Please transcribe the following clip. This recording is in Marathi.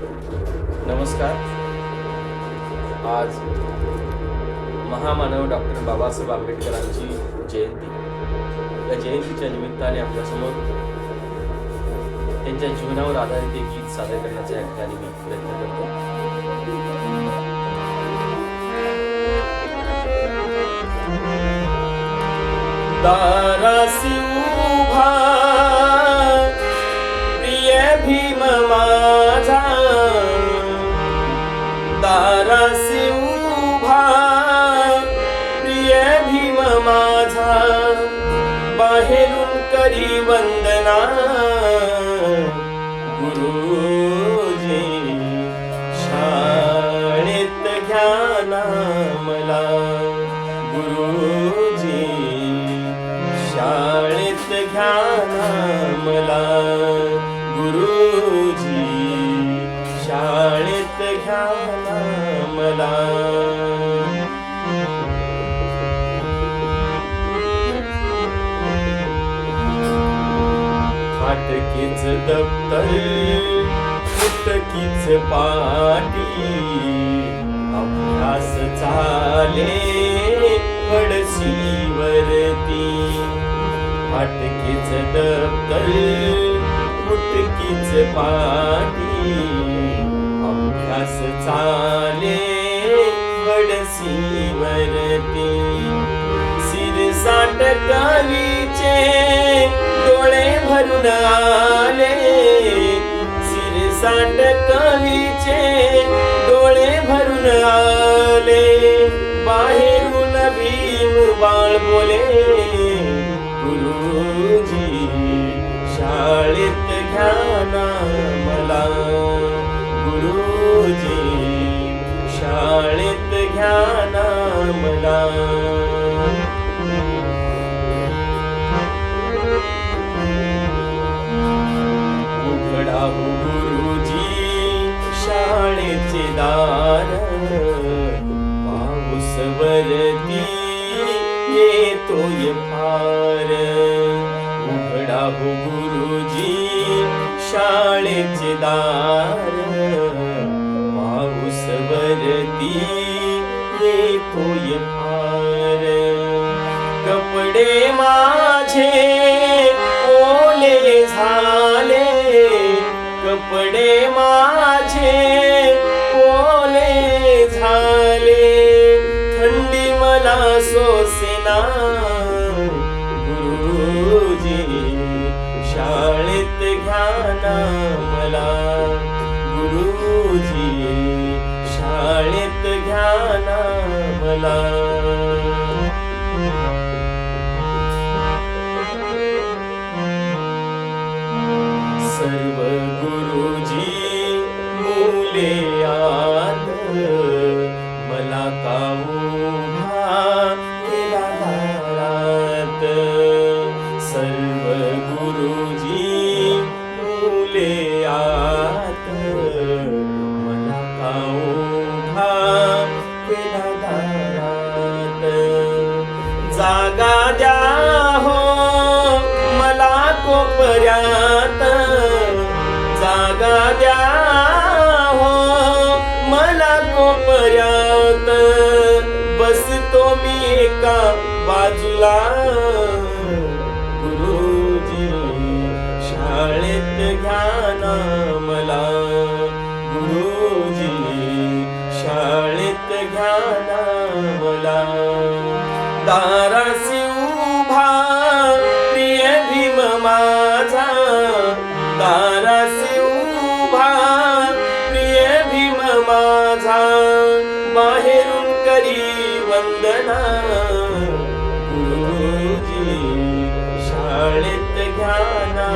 नमस्कार. आज महामानव डॉक्टर बाबासाहेब आंबेडकरांची जयंती. या जयंतीच्या निमित्ताने आपल्यासमोर त्यांच्या जीवनावर आधारित एक गीत सादर करण्याचा या ठिकाणी मी प्रयत्न करतो. दारासी उभा बाहेरून करी वंदना? गुरुजी शाळेत घ्या ना मला. गुरुजी शाळेत घ्या ना मला. गुरुजी शाळेत घ्या ना मला. फाटकीच दप्तर फुटकीच पाटी अभ्यास चाले पडशीवरती फाटकीच दप्तर फुटकीच पाटी अभ्यास चाले पडशीवरती सिरसाट कवीचे डोळे आले सिरसाट कवीचे डोळे भरून आले. बाहेरून भीम बाळ बोले गुरुजी शाळेत घ्या ना मला. गुरुजी शाळेत घ्या ना मला. गुरुजी शाळेचे दार. पाऊस वरती येतोय फार उघडा हो गुरुजी शाळेचे दार. पाऊस वरती येतोय फार कपडे माझे मला सोसेना गुरुजी शाळेत घाना मला गुरुजी शाळेत घाना मला सर्व गुरुजी मुले जागा द्या हो. मला कोपऱ्यात जागा द्या हो. मला कोपऱ्यात बसतो मी एका बाजूला. गुरुजी शाळेत घ्या ना मला. गुरुजी शाळेत घ्या ना मला. तारा वंदना गुरुजी शाळेत घ्याना